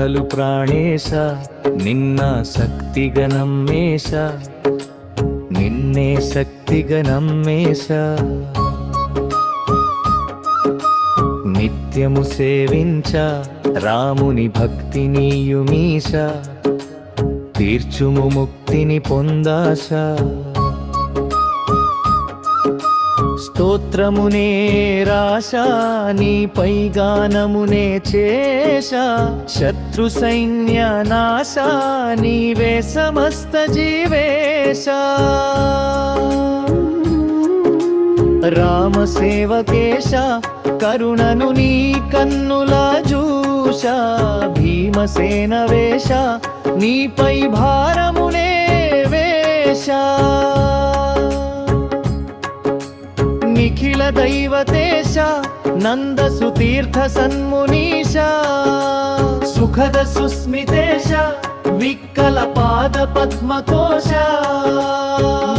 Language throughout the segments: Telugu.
కథలు ప్రాణేశ నిన్న శక్తిగా నమ్మేశ నిన్నే శక్తిగా నమ్మేశ. నిత్యము సేవించ రాముని భక్తినీయుమీశ తీర్చుము ముక్తిని పొందాశ. స్తోత్రమునే రాశా నీపై గానమునే చేశ. శత్రు సైన్య నాశ నీవే సమస్త జీవేశ. రామ సేవకేశ కరుణను నీ కన్నులా జూష భీమసేన వేష నీపై భార నిఖిల దైవతేశ నంద సుతీర్థ సన్మునీశ సుఖద సుస్మితేశ విక్కల పాద పద్మకోశ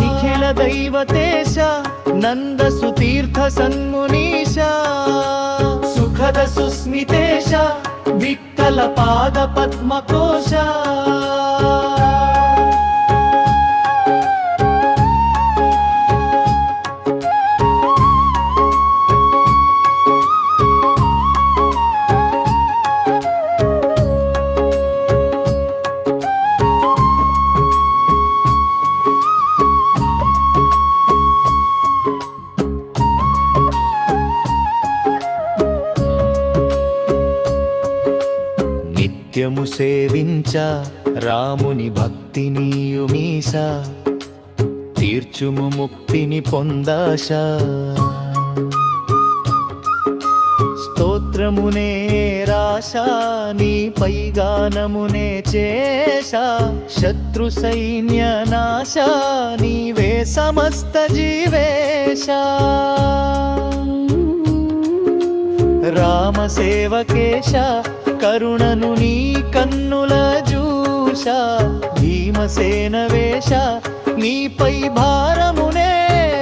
నిఖిల దైవతేశ నంద నిత్యము సేవించ రాముని భక్తి నీయు మీస తీర్చుము ముక్తిని పొందాశ. స్తోత్రమునే రాశ నీపై గానమునే చేశ శత్రు సైన్య నాశ నీవే సమస్త జీవేశ. రామ సేవకేశ కరుణను నీ కన్నుల జూష భీమసేన వేష నీపై భారమునే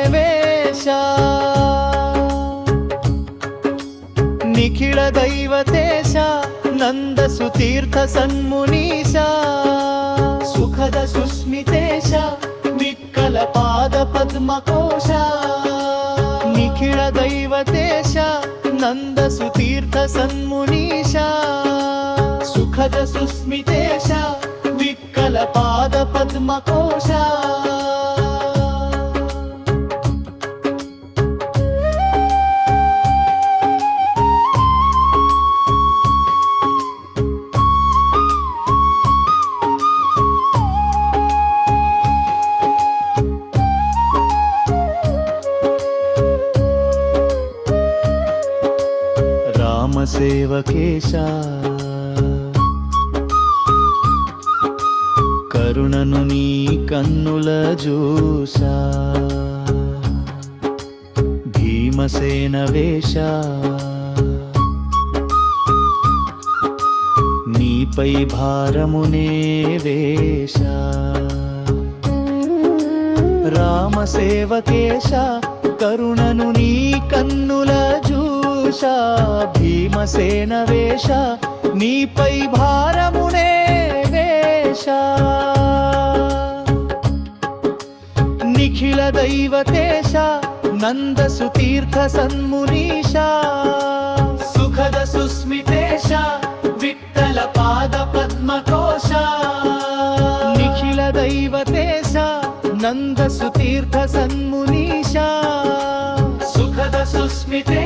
వేష నిఖిల దైవతేశ నంద సుతీర్థ సన్మునీశ సుఖద సుస్మితేశ విక్కల పాద పద్మకోశ. నిఖిల దైవతేశ నంద సుతీర్థ సన్మునీష సుఖద సుస్మితేష విక్కల పాద పద్మకోశ. సేవకేశ. కరుణను నీ కన్నుల జూసా. భీమసేన వేష. నీపై భారమునే వేష. రామసేవకేశ కరుణను నీ కన్నుల జూష భీమసేన వేష నీపై భారమునే వేష. నిఖిల దైవతేశ నందసు తీర్థ సన్మునీష సుఖద సుస్మితేశ విత్తల పాద పద్మకోశ. నిఖిల దైవతేశ నందసు తీర్థ సన్మునీష సుఖద సుస్మితే